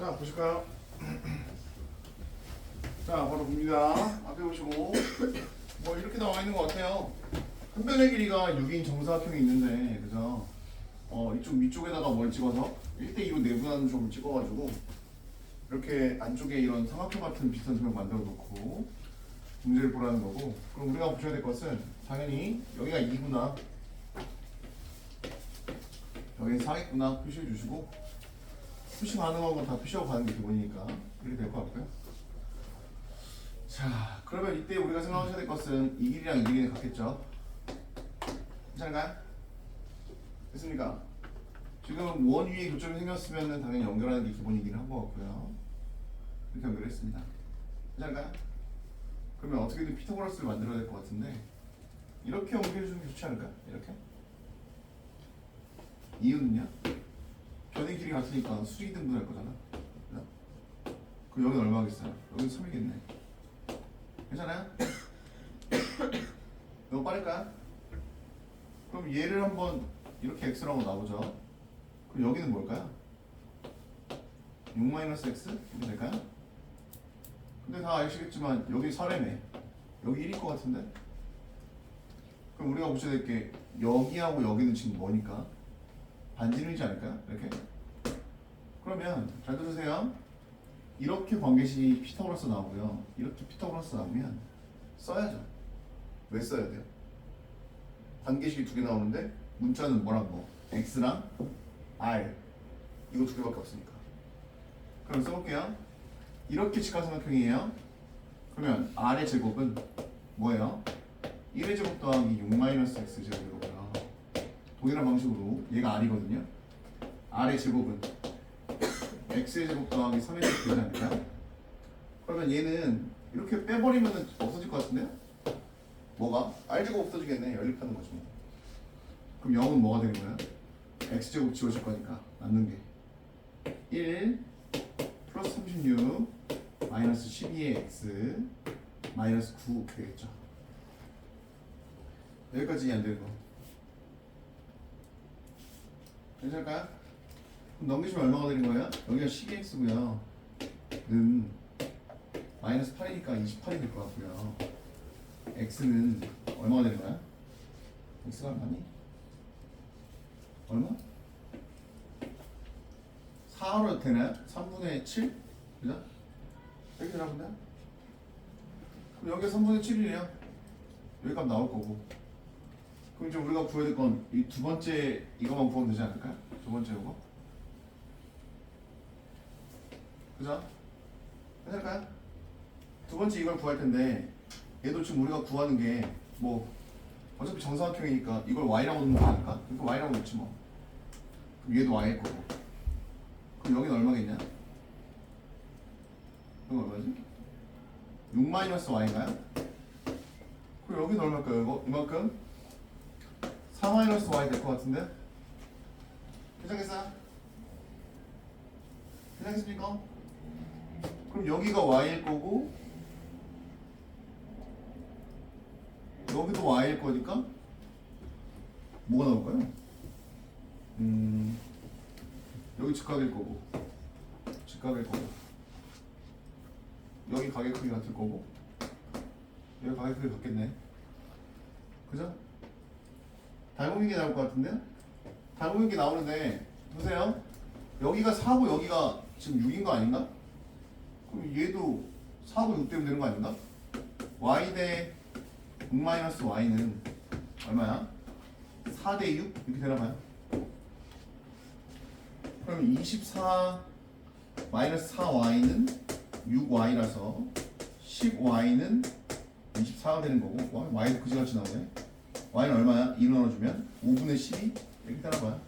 자 보실까요? 자 바로 봅니다. 앞에 보시고 뭐 이렇게 나와 있는 것 같아요. 한 변의 길이가 6인 정사각형이 있는데 그죠? 어 이쪽 위쪽에다가 뭘 찍어서 1대2로 내분하는 점을 찍어가지고 이렇게 안쪽에 이런 삼각형 같은 비슷한 점을 만들어 놓고 문제를 보라는 거고 그럼 우리가 보셔야 될 것은 당연히 여기가 2구나 여기는 4겠구나 표시해 주시고 표시 가능한 건다 표시하고 가는 게 기본이니까 이렇게 될 것 같고요. 자, 그러면 이때 우리가 생각하셔야 될 것은 이 길이랑 이 길이는 같겠죠? 괜찮을까요? 됐습니까? 지금 원 위에 교점이 생겼으면 당연히 연결하는 게 기본이긴 한 것 같고요. 이렇게 연결했습니다. 괜찮을까요? 그러면 어떻게든 피타고라스를 만들어야 될 것 같은데 이렇게 연결해 주는 게 좋지 않을까요? 이렇게? 이유는요? 길이 같으니까 수직이 등분할 거잖아. 그죠? 그럼 여기는 얼마겠어요? 여기는 3이겠네. 괜찮아요? 너무 빠를까? 그럼 얘를 한번 이렇게 x라고 놔보죠. 그럼 여기는 뭘까요? 6-x? 이렇게 될까요? 근데 다 아시겠지만 여기 4래매 여기 1일 것 같은데? 그럼 우리가 보셔야 될 게 여기하고 여기는 지금 뭐니까? 반지름이지 않을까요? 이렇게? 그러면 잘 들으세요. 이렇게 관계식이 피타고라스 나오고요. 이렇게 피타고라스 나오면 써야죠. 왜 써야 돼요? 관계식이 두 개 나오는데 문자는 뭐랑 뭐? x랑 r 이거 두 개밖에 없으니까. 그럼 써볼게요. 이렇게 직각삼각형이에요. 그러면 r의 제곱은 뭐예요? 1의 제곱 더하기 6-x 제곱이고요. 동일한 방식으로 얘가 r이거든요. r의 제곱은 x의 제곱 더하기 3의 제곱 되지 않을까요? 그러면 얘는 이렇게 빼버리면 없어질 것 같은데요? 뭐가? r제곱 없어지겠네. 연립하는 거죠. 뭐. 그럼 0은 뭐가 되는 거야? x제곱 지워질 거니까 남는 게 1 플러스 36 마이너스 12의 x 마이너스 9 되겠죠. 여기까지 안 되는 거. 괜찮을까요? 넘기시면 얼마가 되는 거예요? 여기가 12x고요. 는 마이너스 8이니까 28이 될 것 같고요. x는 얼마가 되는 거야? x가 얼마니? 얼마? 4로 되나요? 3분의 7? 그죠? 되나 본데요? 그럼 여기가 3분의 7이래요. 여기 값 나올 거고. 그럼 이제 우리가 구해야 될 건 이 두 번째 이거만 구하면 되지 않을까요? 두 번째 이거. 그죠? 괜찮을까요? 두 번째 이걸 구할 텐데 얘도 지금 우리가 구하는 게 뭐 어차피 정사각형이니까 이걸 y라고 넣는 거 아닐까? 그러니까 y라고 넣지 뭐. 그럼 얘도 y일 거고. 그럼 여기는 얼마겠냐? 이거 얼마지? 6-y인가요? 그럼 여기는 얼마일까요? 이거 이만큼? 4-y 될 것 같은데? 괜찮겠어요? 괜찮겠습니까? 그럼 여기가 y일 거고 여기도 y일 거니까 뭐가 나올까요? 음 여기 직각일 거고 직각일 거고 여기 가격 크기 같을 거고 여기 가격 크기 같겠네 그죠? 닮은게 나올 것 같은데? 닮은게 나오는데 보세요 여기가 4고 여기가 지금 6인 거 아닌가? 그럼 얘도 4고 6 되면 되는 거 아닌가? y 대 6-y는 얼마야? 4 대 6? 이렇게 되나 봐요 그럼 24 마이너스 4y는 6y라서 10y는 24가 되는 거고 와, y도 그지같이 나오네 y는 얼마야? 2로 나눠주면 5분의 12 이렇게 되나 봐요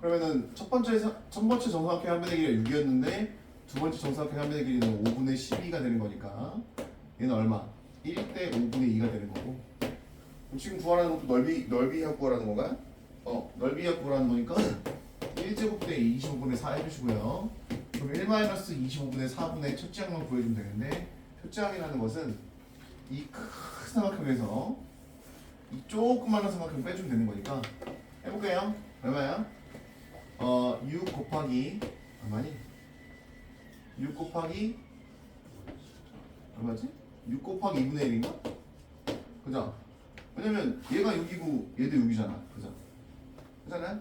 그러면은 첫 번째 사- 첫 번째 정사각형 한 변의 길이가 6이었는데 두 번째 정사각형 한 변의 길이는 5분의 12가 되는 거니까 얘는 얼마? 1대 5분의 2가 되는 거고 그럼 지금 구하라는 것도 넓이 넓이 합 구하라는 건가요? 어 넓이 합 구하라는 거니까 1제곱 대 25분의 4 해주시고요 그럼 1 25분의 4분의 첫째 항만 구해주면 되는데 첫째 항이라는 것은 이 큰 삼각형에서 이 조그마한 삼각형 빼주면 되는 거니까 해볼게요 얼마야? 어, 6 곱하기 얼마니? 6 곱하기 얼마지? 6 곱하기 2분의 1인가? 그죠? 왜냐면 얘가 6이고 얘도 6이잖아 그죠? 그잖아요?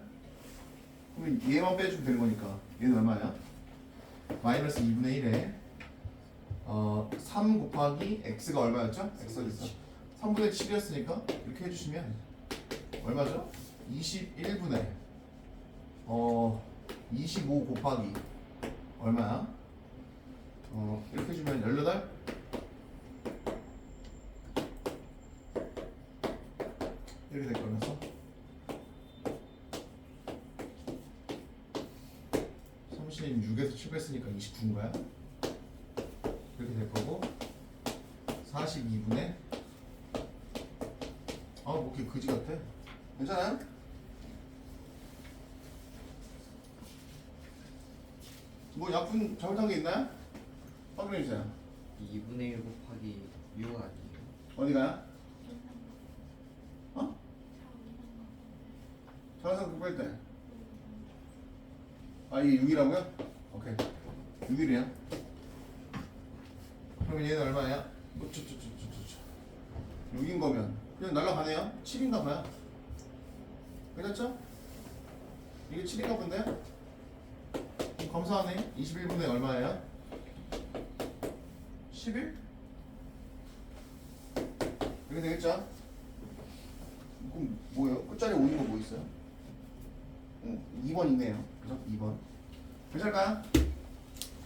그러면 얘만 빼주면 되는 거니까 얘는 얼마야? 마이너스 2분의 1에 어, 3 곱하기 x가 얼마였죠? x가 있어 3분의 7이었으니까 이렇게 해주시면 얼마죠? 21분의 어, 25 곱하기 얼마야? 어, 이렇게 해주면 18? 이렇게 될 거라서 36에서 7 뺐으니까 29인가요? 이렇게 될 거고 42분의 아, 뭐 이렇게 그지 같아 괜찮아요? 뭐 약분 잘못한 게 있나요? 확인해 주세요 2분의 1 곱하기 6 아니에요? 어디가요? 어? 자연상 급할 때. 아 이게 6이라고요? 오케이. 6이래요. 그러면 얘는 얼마야? 뭐, 뭐저저저저저 6인 거면 그냥 날라가네요. 7인가 봐요. 그렇죠? 이게 7인가 본데? 그럼 검사하네. 21분의 얼마예요? 11? 이렇게 되겠죠? 그럼 뭐예요? 끝자리 오는 거 뭐 있어요? 응, 2번 있네요. 그죠? 2번. 괜찮을까요?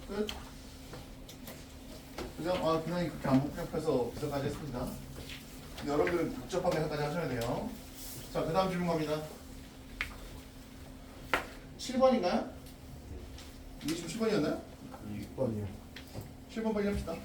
끝. 그죠? 아, 그냥 그렇게 안 복잡해서 비서까지 했습니다. 여러분들은 복잡하게 해서까지 하셔야 돼요. 자, 그 다음 질문 갑니다. 7번인가요? 이게 지금 7번이었나요? 6번이요. 7번 빨리 합시다.